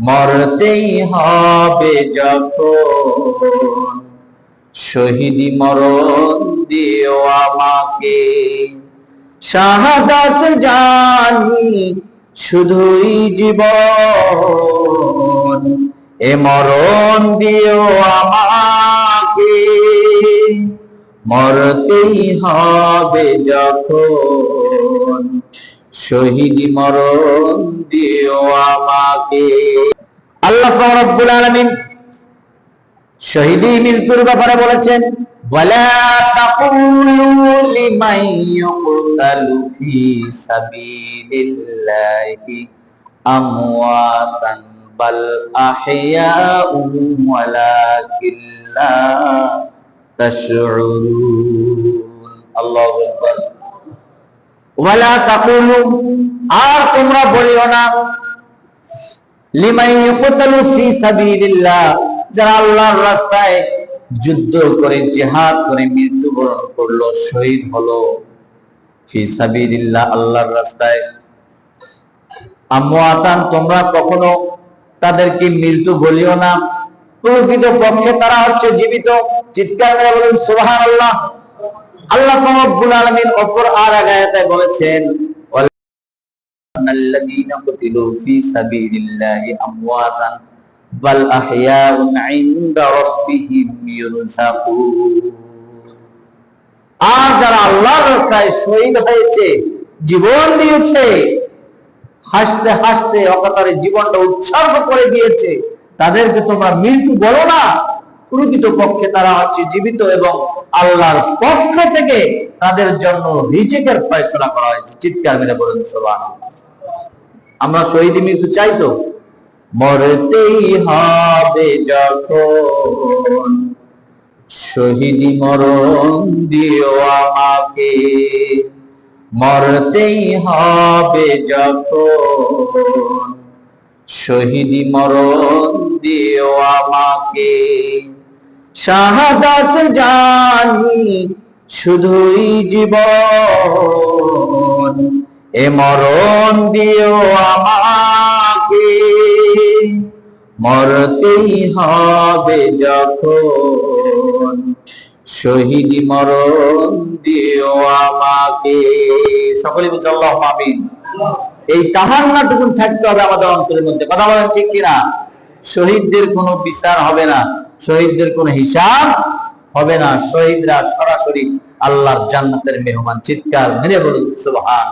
মরতেই হবে যখন। শহীদি মরণ দিও আমাকে। শাহাদাত জানি শুধুই জীবন। এ মরণ দিও আমাকে। মরতেই হবে যখন। শহীদি মরণ দিও আমাকে। আল্লাহ রাব্বুল আলামিন শহীদি মৃত্যুর ব্যাপারে বলেছেন, ওয়ালা তাকুলু লিমান ইউকতালু ফি সাবিলিল্লাহি আমওয়াতান বাল আহইয়াউ ওয়ালাকিন লা তাশউরুন। আল্লাহু আকবার। আর তোমরা বলিও না। যারা আল্লাহর রাস্তায় যুদ্ধ করে করে, মৃত্যুবরণ করল, শহীদ হলো। আল্লাহর রাস্তায়। তোমরা কখনো তাদেরকে মৃত্যু বলিও না। প্রকৃত পক্ষে তারা হচ্ছে জীবিত। চিৎকার করে বলুন, সুবহানাল্লাহ। আল্লাহ অপর আর বলেছেন যারা রাস্তায় শহীদ হয়েছে, জীবন দিয়েছে, হাসতে হাসতে অকাতরে জীবনটা উৎসর্গ করে দিয়েছে, তাদেরকে তোমরা মৃত্যু বলো না। প্রকৃত পক্ষে তারা হচ্ছে জীবিত এবং আল্লাহর পক্ষ থেকে তাদের জন্য রিজিকের ফয়সলা করা হয়েছে। চিৎকার মেরে বলেন, সুবহানাল্লাহ। আমরা শহীদ মৃত্যু চাই তো? মরতেই হবে যখন। শহীদি মরণ দিও আমাকে। মরতেই হবে যখন। শহীদি মরণ দিও আমাকে। শাহাদাত জানি, শুধুই জীবন। এ মরণ দিও আমাকে, মরতেই হবে যখন। শহীদি মরণ দিও আমাকে। সকলে বলছে আল্লাহ আমিন। এই তাহান্নাটুকুন থাকতে হবে আমাদের অন্তরের মধ্যে। কথা বলেন ঠিক কিনা? শহীদদের কোনো বিচার হবে না। শহীদদের কোনো হিসাব হবে না। শহীদরা সরাসরি আল্লাহর জান্নাতের মেহমান। চিৎকার মেরে বলুন সুবহান